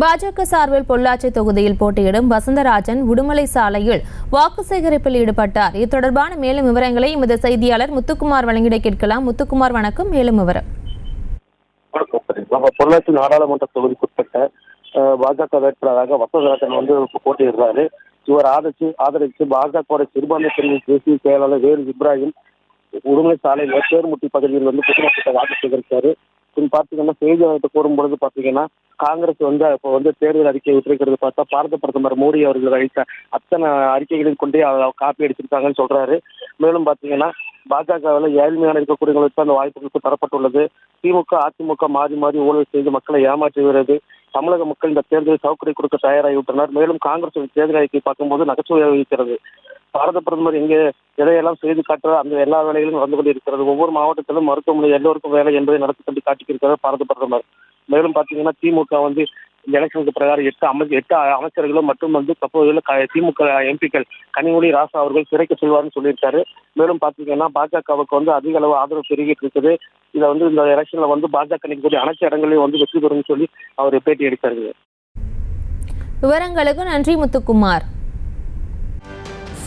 பாஜக சார்பில் பொள்ளாச்சி தொகுதியில் போட்டியிடும் வசந்தராஜன் உடுமலை சாலையில் வாக்கு சேகரிப்பில் ஈடுபட்டார். இது தொடர்பான மேலும் விவரங்களை எமது செய்தியாளர் முத்துக்குமார் வழங்கிட கேட்கலாம். முத்துக்குமார் வணக்கம். மேலும் விவரம். பொள்ளாச்சி நாடாளுமன்ற தொகுதிக்குட்பட்ட பாஜக வேட்பாளராக வசந்தராஜன் வந்து போட்டியிடுறாரு. இவர் ஆதரிச்சு ஆதரிச்சு பாஜக சிறுபான்மை பிரிவின் தேசிய செயலாளர் வேலு இப்ராஹிம் உடுமலை சாலையில் தேர்முட்டி பகுதியில் வந்து பொதுமக்களை வாக்கு சேகரித்தாரு பின் பார்த்தீங்கன்னா செய்தியாளர்கிட்ட கூறும்பொழுது பார்த்தீங்கன்னா காங்கிரஸ் வந்து இப்போ வந்து தேர்தல் அறிக்கை விட்டிருக்கிறது பார்த்தா பாரத பிரதமர் மோடி அவர்கள் அளித்த அத்தனை அறிக்கைகளையும் கொண்டே காப்பி அடிச்சிருக்காங்கன்னு சொல்றாரு. மேலும் பார்த்தீங்கன்னா பாஜகவில் ஏழ்மையான இருக்கக்கூடியவங்களுக்கு அந்த வாய்ப்புகளுக்கு தரப்பட்டுள்ளது. திமுக அதிமுக மாறி மாறி ஊழல் செய்து மக்களை ஏமாற்றி வருகிறது தமிழக மக்கள் இந்த தேர்தலில் சவுக்கடி கொடுக்க தயாராகிவிட்டனர். மேலும் காங்கிரஸ் தேர்தல் அறிக்கை பார்க்கும்போது நகைச்சுவை வைக்கிறது பாரத பிரதமர் இங்கே எதையெல்லாம் செய்து காட்டுற அந்த எல்லா வேலைகளும் நடந்து கொண்டிருக்கிறது. ஒவ்வொரு மாவட்டத்திலும் மருத்துவமனை எல்லோருக்கும் வேலை என்பதை நடத்தி கொண்டு காட்டியிருக்கிறார் பாரத பிரதமர். மேலும் பாத்தீங்கன்னா திமுக வந்து இந்த எலெக்ஷனுக்கு பிரகாரம் எட்டு அமைச்சர் எட்டு அமைச்சர்களும் மற்றும் வந்து தற்போதுள்ள திமுக எம்பிக்கள் கனிமொழி ராசா அவர்கள் சிறைக்கு செல்வார்னு சொல்லியிருக்காரு. மேலும் பாத்தீங்கன்னா பாஜகவுக்கு வந்து அதிக அளவு ஆதரவு பெருகிட்டு இருக்குது. இதை வந்து இந்த எலெக்ஷன்ல வந்து பாஜக நிற்கக்கூடிய அனைத்து இடங்களையும் வந்து வெற்றி பெறும்னு சொல்லி அவர் பேட்டி எடுத்தாருங்க விவரங்களுக்கு நன்றி முத்துக்குமார்.